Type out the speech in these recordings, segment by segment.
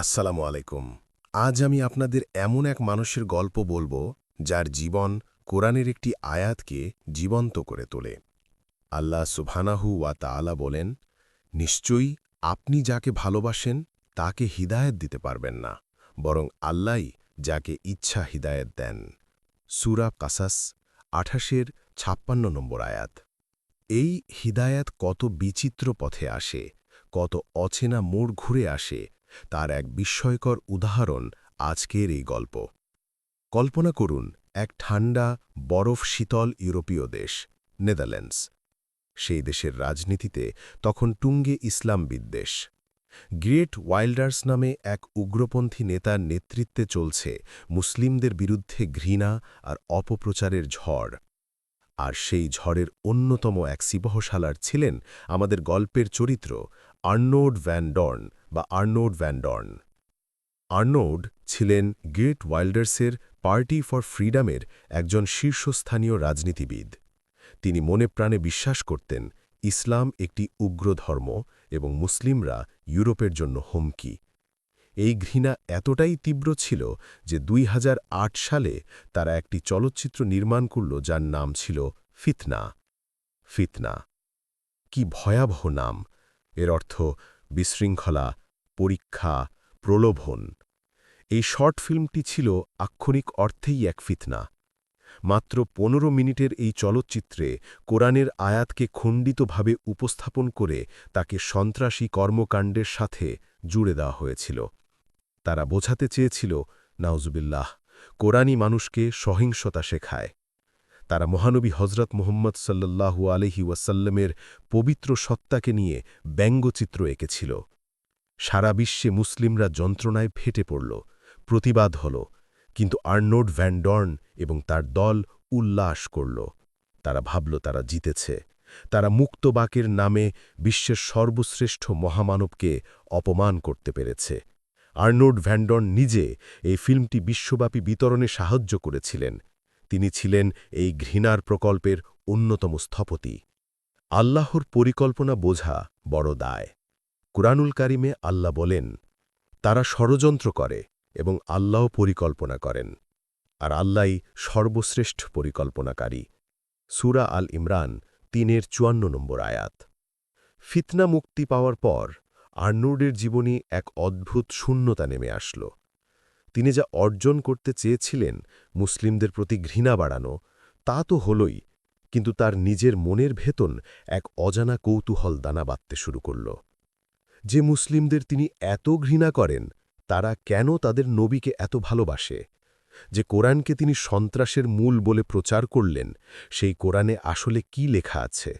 আসসালামু আলাইকুম। আজ আমি আপনাদের এমন এক মানুষের গল্প বলব, যার জীবন কোরআনের একটি আয়াতকে জীবন্ত করে তোলে। আল্লাহ সুবহানাহু ওয়া তাআলা বলেন, নিশ্চয়ই আপনি যাকে ভালোবাসেন, তাকে হিদায়ত দিতে পারবেন না, বরং আল্লাহই যাকে ইচ্ছা হিদায়ত দেন। সুরা কাসাস, আঠাশের ছাপ্পান্ন নম্বর আয়াত। এই হিদায়াত কত বিচিত্র পথে আসে, কত অচেনা মোড় ঘুরে আসে তার এক বিস্ময়কর উদাহরণ আজকের এই গল্প। কল্পনা করুন, এক ঠান্ডা, বরফ শীতল ইউরোপীয় দেশ, নেদারল্যান্ডস। সেই দেশের রাজনীতিতে তখন টুঙ্গে ইসলাম বিদ্বেষ। গ্রেট ওয়াইল্ডার্স নামে এক উগ্রপন্থী নেতার নেতৃত্বে চলছে মুসলিমদের বিরুদ্ধে ঘৃণা আর অপপ্রচারের ঝড়। আর সেই ঝড়ের অন্যতম এক সিবহশালার ছিলেন আমাদের গল্পের চরিত্র আর্নোড ভ্যান ডর্ন বা আর্নোড ভ্যান ডর্ন। আর্নোড ছিলেন গ্রেট ওয়াইল্ডার্সের পার্টি ফর ফ্রিডামের একজন শীর্ষস্থানীয় রাজনীতিবিদ। তিনি মনে প্রাণে বিশ্বাস করতেন, ইসলাম একটি উগ্র ধর্ম এবং মুসলিমরা ইউরোপের জন্য হুমকি। এই ঘৃণা এতটাই তীব্র ছিল যে দুই হাজার আট সালে তারা একটি চলচ্চিত্র নির্মাণ করল যার নাম ছিল ফিতনা। ফিতনা। কি ভয়াবহ নাম। এর অর্থ বিশৃঙ্খলা, পরীক্ষা, প্রলোভন। এই শর্ট ফিল্মটি ছিল আক্ষরিক অর্থেই এক ফিতনা। মাত্র পনেরো মিনিটের এই চলচ্চিত্রে কোরআনের আয়াতকে খণ্ডিতভাবে উপস্থাপন করে তাকে সন্ত্রাসী কর্মকাণ্ডের সাথে জুড়ে দেওয়া হয়েছিল। তারা বোঝাতে চেয়েছিল, নাউজুবিল্লাহ, কোরআনই মানুষকে সহিংসতা শেখায়। তারা মহানবী হজরত মোহাম্মদ সাল্লাহু আলহি ওয়াসাল্লামের পবিত্র সত্তাকে নিয়ে ব্যঙ্গচিত্র এঁকেছিল। সারা বিশ্বে মুসলিমরা যন্ত্রণায় ফেটে পড়ল, প্রতিবাদ হল, কিন্তু আর্নোড ভ্যান্ডর্ন এবং তার দল উল্লাস করল। তারা ভাবল তারা জিতেছে। তারা মুক্তবাকের নামে বিশ্বের সর্বশ্রেষ্ঠ মহামানবকে অপমান করতে পেরেছে। আর্নোড ভ্যান্ডর্ন নিজে এই ফিল্মটি বিশ্বব্যাপী বিতরণে সাহায্য করেছিলেন। তিনি ছিলেন এই ঘৃণার প্রকল্পের অন্যতম স্থপতি। আল্লাহর পরিকল্পনা বোঝা বড় দায়। কুরআনুল কারিমে আল্লাহ বলেন, তারা ষড়যন্ত্র করে এবং আল্লাহ পরিকল্পনা করেন। আর আল্লাহই সর্বশ্রেষ্ঠ পরিকল্পনাকারী। সুরা আল ইমরান তিনের চুয়ান্ন নম্বর আয়াত। ফিতনা মুক্তি পাওয়ার পর আর্নুডের জীবনী এক অদ্ভুত শূন্যতা নেমে আসল। তিনি যা অর্জন করতে চেয়েছিলেন মুসলিমদের প্রতি ঘৃণা বাড়ানো, তা তো হলই, কিন্তু তার নিজের মনের ভেতন এক অজানা কৌতূহল দানা বাঁধতে শুরু করল। যে মুসলিমদের তিনি এত ঘৃণা করেন, তারা কেন তাদের নবীকে এত ভালোবাসে? যে কোরআনকে তিনি সন্ত্রাসের মূল বলে প্রচার করলেন, সেই কোরআনে আসলে কি লেখা আছে?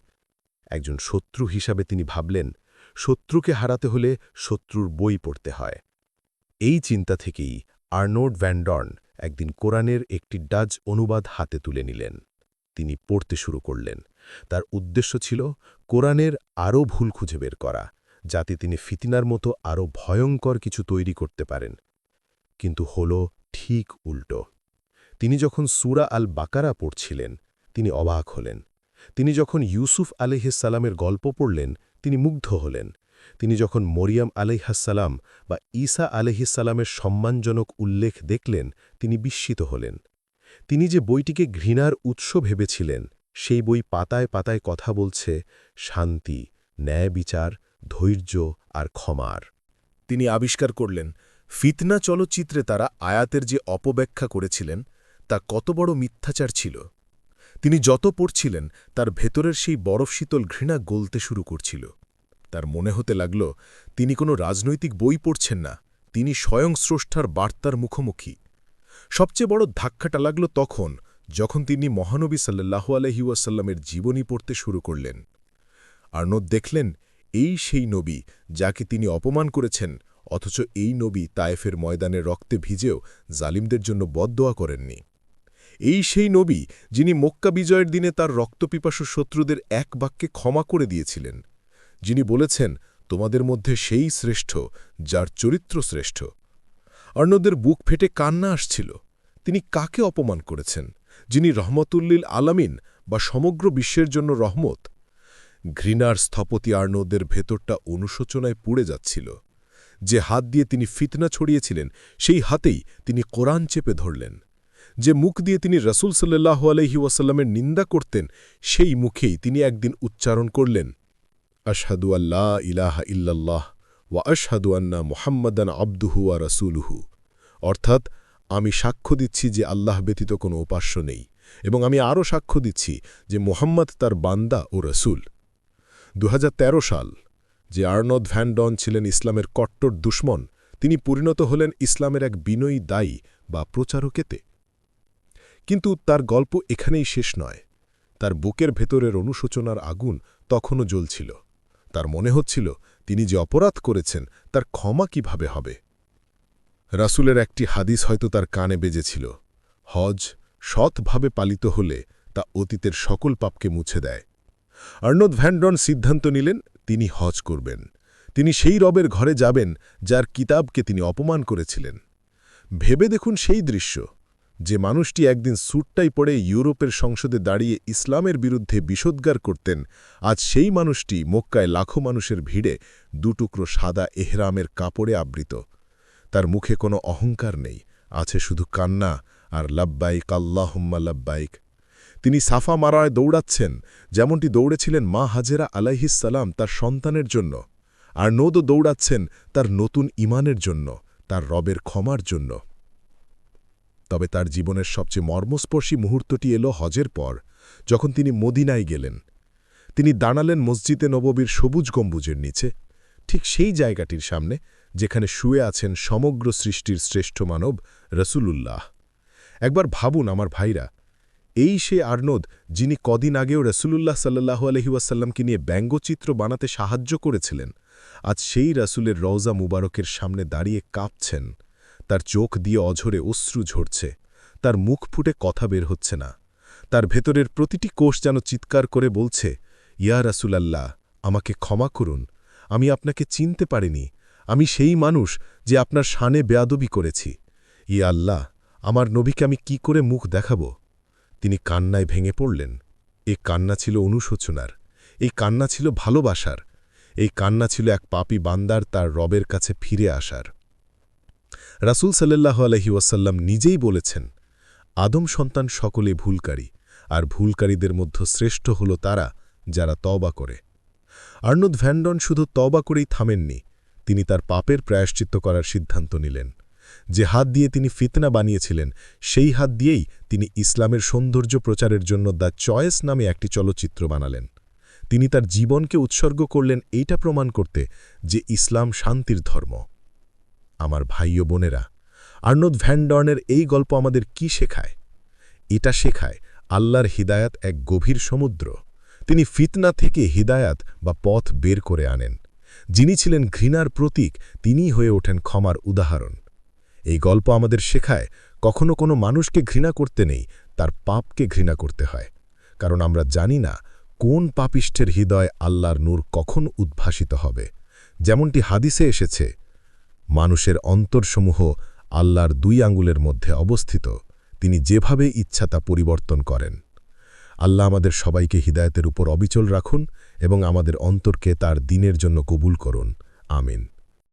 একজন শত্রু হিসাবে তিনি ভাবলেন, শত্রুকে হারাতে হলে শত্রুর বই পড়তে হয়। এই চিন্তা থেকেই আর্নোড ভ্যান্ডর্ন একদিন কোরআনের একটি ডাজ অনুবাদ হাতে তুলে নিলেন। তিনি পড়তে শুরু করলেন। তার উদ্দেশ্য ছিল কোরআনের আরও ভুল খুঁজে বের করা, যাতে তিনি ফিতিনার মতো আরও ভয়ঙ্কর কিছু তৈরি করতে পারেন। কিন্তু হল ঠিক উল্টো। তিনি যখন সুরা আল বাকারা পড়ছিলেন, তিনি অবাক হলেন। তিনি যখন ইউসুফ আলহিসাল্লামের গল্প পড়লেন, তিনি মুগ্ধ হলেন। তিনি যখন মরিয়াম আলহাসাল্লাম বা ঈসা আলহিসাল্লামের সম্মানজনক উল্লেখ দেখলেন, তিনি বিস্মিত হলেন। তিনি যে বইটিকে ঘৃণার উৎস ভেবেছিলেন, সেই বই পাতায় পাতায় কথা বলছে, শান্তি, ন্যায় বিচার, ধৈর্য আর ক্ষমার। তিনি আবিষ্কার করলেন, ফিতনা চলচ্চিত্রে তারা আয়াতের যে অপব্যাখ্যা করেছিলেন, তা কত বড় মিথ্যাচার ছিল। তিনি যত পড়ছিলেন, তার ভেতরের সেই বরফ শীতল ঘৃণা গলতে শুরু করছিল। তার মনে হতে লাগল, তিনি কোনো রাজনৈতিক বই পড়ছেন না, তিনি স্বয়ং স্রষ্টার বার্তার মুখোমুখি। সবচেয়ে বড় ধাক্কাটা লাগল তখন, যখন তিনি মহানবী সাল্লাহু আলহিউসাল্লামের জীবনী পড়তে শুরু করলেন। আর্নদ দেখলেন, এই সেই নবী যাকে তিনি অপমান করেছেন, অথচ এই নবী তায়েফের ময়দানে রক্তে ভিজেও জালিমদের জন্য বদদোয়া করেননি। এই সেই নবী যিনি মক্কা বিজয়ের দিনে তার রক্তপিপাসু শত্রুদের এক বাক্যে ক্ষমা করে দিয়েছিলেন যিনি বলেছেন, তোমাদের মধ্যে সেই শ্রেষ্ঠ, যার চরিত্র শ্রেষ্ঠ। অর্ণদের বুক ফেটে কান্না আসছিল। তিনি কাকে অপমান করেছেন? যিনি রহমতুল্লিল আলামিন বা সমগ্র বিশ্বের জন্য রহমত? ঘৃণার স্থপতি আর্ণদের ভেতরটা অনুশোচনায় পুড়ে যাচ্ছিল। যে হাত দিয়ে তিনি ফিতনা ছড়িয়েছিলেন, সেই হাতেই তিনি কোরআন চেপে ধরলেন। যে মুখ দিয়ে তিনি রসুল সাল্লাহ আলহি ওয়াসাল্লামের নিন্দা করতেন, সেই মুখেই তিনি একদিন উচ্চারণ করলেন আশহাদু আল্লাহ ইলাহা ইল্লাল্লাহ ওয়া আশহাদু আন্না মুহাম্মাদান আব্দুহু ওয়া রসুলুহু। অর্থাৎ, আমি সাক্ষ্য দিচ্ছি যে আল্লাহ ব্যতীত কোনো উপাস্য নেই এবং আমি আরও সাক্ষ্য দিচ্ছি যে মোহাম্মদ তার বান্দা ও রসুল। দু হাজার তেরো সাল, যে আর্নদ ভ্যান্ডন ছিলেন ইসলামের কট্টর দুশ্মন, তিনি পরিণত হলেন ইসলামের এক বিনয়ী দায়ী বা প্রচারকেতে। কিন্তু তার গল্প এখানেই শেষ নয়। তার বুকের ভেতরের অনুশোচনার আগুন তখনও জ্বলছিল। তার মনে হচ্ছিল তিনি যে অপরাধ করেছেন তার ক্ষমা কীভাবে হবে। রাসুলের একটি হাদিস হয়তো তার কানে বেজেছিল। হজ সৎভাবে পালিত হলে তা অতীতের সকল পাপকে মুছে দেয়। আর্নদ ভ্যান্ডন সিদ্ধান্ত নিলেন, তিনি হজ করবেন। তিনি সেই রবের ঘরে যাবেন, যার কিতাবকে তিনি অপমান করেছিলেন। ভেবে দেখুন সেই দৃশ্য। যে মানুষটি একদিন স্যুটটাই পড়ে ইউরোপের সংসদে দাঁড়িয়ে ইসলামের বিরুদ্ধে বিষোদ্গার করতেন, আজ সেই মানুষটি মক্কায় লাখো মানুষের ভিড়ে দুটুকরো সাদা এহরামের কাপড়ে আবৃত। তার মুখে কোনো অহংকার নেই, আছে শুধু কান্না আর লাব্বাইক, আল্লাহম্মা লাব্বাইক। তিনি সাফা মারায় দৌড়াচ্ছেন, যেমনটি দৌড়েছিলেন মা হাজেরা আলাইহিসালাম তার সন্তানের জন্য, আর নদও দৌড়াচ্ছেন তার নতুন ইমানের জন্য, তার রবের ক্ষমার জন্য। তবে তার জীবনের সবচেয়ে মর্মস্পর্শী মুহূর্তটি এলো হজের পর, যখন তিনি মদিনায় গেলেন। তিনি দাঁড়ালেন মসজিদে নববীর সবুজ গম্বুজের নিচে, ঠিক সেই জায়গাটির সামনে, যেখানে শুয়ে আছেন সমগ্র সৃষ্টির শ্রেষ্ঠ মানব রসুলুল্লাহ। একবার ভাবুন আমার ভাইরা, এই সে আর্নদ যিনি কদিন আগেও রসুলুল্লাহ সাল্লাহু আলহিউসাল্লামকে নিয়ে ব্যঙ্গচিত্র বানাতে সাহায্য করেছিলেন, আজ সেই রাসুলের রওজা মুবারকের সামনে দাঁড়িয়ে কাঁপছেন। তার চোখ দিয়ে অঝরে অশ্রু ঝরছে, তার মুখ ফুটে কথা বের হচ্ছে না, তার ভেতরের প্রতিটি কোষ যেন চিৎকার করে বলছে, ইয়া রাসুলাল্লাহ, আমাকে ক্ষমা করুন, আমি আপনাকে চিনতে পারিনি, আমি সেই মানুষ যে আপনার শানে বেয়াদবি করেছি। ইয়া আল্লাহ, আমার নবীকে আমি কি করে মুখ দেখাব? তিনি কান্নায় ভেঙে পড়লেন। এ কান্না ছিল অনুশোচনার, এই কান্না ছিল ভালোবাসার, এই কান্না ছিল এক পাপি বান্দার তার রবের কাছে ফিরে আসার। রাসুল সাল্লাহ আলহি ওয়াসাল্লাম নিজেই বলেছেন, আদম সন্তান সকলে ভুলকারী, আর ভুলকারীদের মধ্যে শ্রেষ্ঠ হল তারা যারা তবা করে। আর্নদ ভ্যান্ডন শুধু তবা করেই থামেননি, তিনি তার পাপের প্রায়শ্চিত্ত করার সিদ্ধান্ত নিলেন। যে হাত দিয়ে তিনি ফিতনা বানিয়েছিলেন, সেই হাত দিয়েই তিনি ইসলামের সৌন্দর্য প্রচারের জন্য দ্য চয়েস নামে একটি চলচ্চিত্র বানালেন। তিনি তার জীবনকে উৎসর্গ করলেন এইটা প্রমাণ করতে যে ইসলাম শান্তির ধর্ম। আমার ভাই ও বোনেরা। আর্নদ ভ্যান্ডর্নের এই গল্প আমাদের কি শেখায়? এটা শেখায় আল্লাহর হিদায়াত এক গভীর সমুদ্র। তিনি ফিতনা থেকে হিদায়াত বা পথ বের করে আনেন। যিনি ছিলেন ঘৃণার প্রতীক, তিনিই হয়ে ওঠেন ক্ষমার উদাহরণ। এই গল্প আমাদের শেখায় কখনো কোনো মানুষকে ঘৃণা করতে নেই, তার পাপকে ঘৃণা করতে হয়। কারণ আমরা জানি না কোন পাপিষ্ঠের হৃদয় আল্লাহর নূর কখন উদ্ভাসিত হবে। যেমনটি হাদিসে এসেছে মানুষের অন্তরসমূহ আল্লাহর দুই আঙ্গুলের মধ্যে অবস্থিত। তিনি যেভাবে ইচ্ছা তা পরিবর্তন করেন। আল্লাহ আমাদের সবাইকে হৃদায়তের উপর অবিচল রাখুন এবং আমাদের অন্তরকে তার দিনের জন্য কবুল করুন। আমিন।